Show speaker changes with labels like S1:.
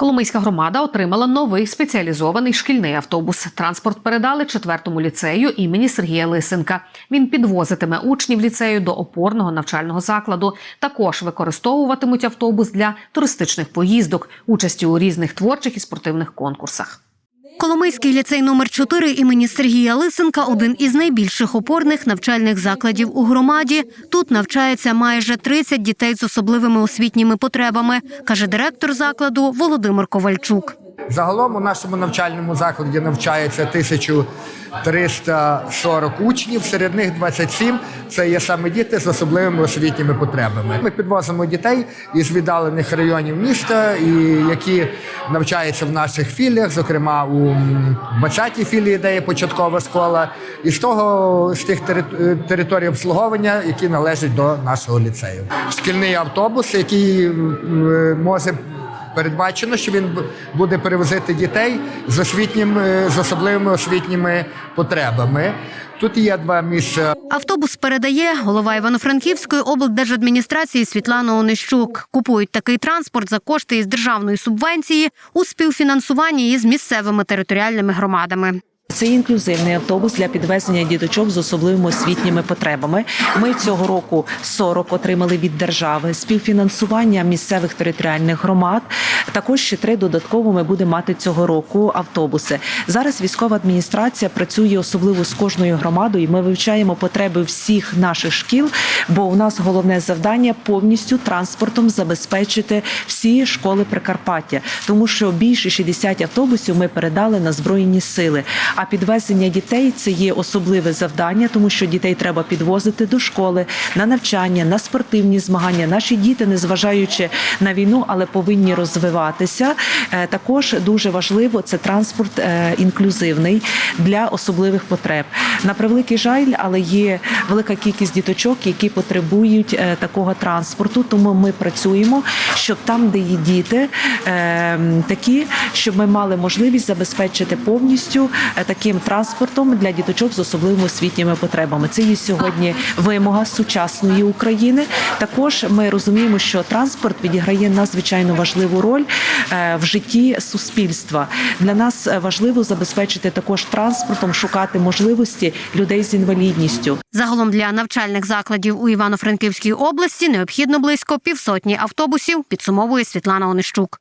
S1: Коломийська громада отримала новий спеціалізований шкільний автобус. Транспорт передали четвертому ліцею імені Сергія Лисенка. Він підвозитиме учнів ліцею до опорного навчального закладу. Також використовуватимуть автобус для туристичних поїздок, участі у різних творчих і спортивних конкурсах.
S2: Коломийський ліцей номер 4 імені Сергія Лисенка один із найбільших опорних навчальних закладів у громаді. Тут навчається майже 30 дітей з особливими освітніми потребами, каже директор закладу Володимир Ковальчук.
S3: Загалом у нашому навчальному закладі навчається 1340 учнів, серед них 27 – це є саме діти з особливими освітніми потребами. Ми підвозимо дітей із віддалених районів міста, і які навчаються в наших філіях, зокрема у м, 20-й філії, де є початкова школа, і з того з тих територій обслуговування, які належать до нашого ліцею. Шкільний автобус, який може Передбачено, що він буде перевозити дітей з освітнім е, з особливими освітніми потребами. Тут є два місця
S2: Автобус передає голова Івано-Франківської облдержадміністрації Світлана Онищук. Купують такий транспорт за кошти із державної субвенції у співфінансуванні із місцевими територіальними громадами.
S4: Це інклюзивний автобус для підвезення діточок з особливими освітніми потребами. Ми цього року 40 отримали від держави співфінансування місцевих територіальних громад. Також ще три додатково ми будемо мати цього року автобуси. Зараз військова адміністрація працює особливо з кожною громадою. Ми вивчаємо потреби всіх наших шкіл, бо у нас головне завдання повністю транспортом забезпечити всі школи Прикарпаття, тому що більше 60 автобусів ми передали на збройні сили. А підвезення дітей це є особливе завдання, тому що дітей треба підвозити до школи на навчання, на спортивні змагання. Наші діти, незважаючи на війну, але повинні розвиватися. Е, Також дуже важливо це транспорт е, інклюзивний для особливих потреб. На превеликий жаль, але є велика кількість діточок, які потребують е, такого транспорту. Тому ми працюємо, щоб там, де є діти, е, такі, щоб ми мали можливість забезпечити повністю е, таким транспортом для діточок з особливими освітніми потребами. Це є сьогодні вимога сучасної України. Також ми розуміємо, що транспорт відіграє надзвичайно важливу роль в житті суспільства. Для нас важливо забезпечити також транспортом, шукати можливості людей з інвалідністю.
S2: Загалом для навчальних закладів у Івано-Франківській області необхідно близько півсотні автобусів, підсумовує Світлана Онищук.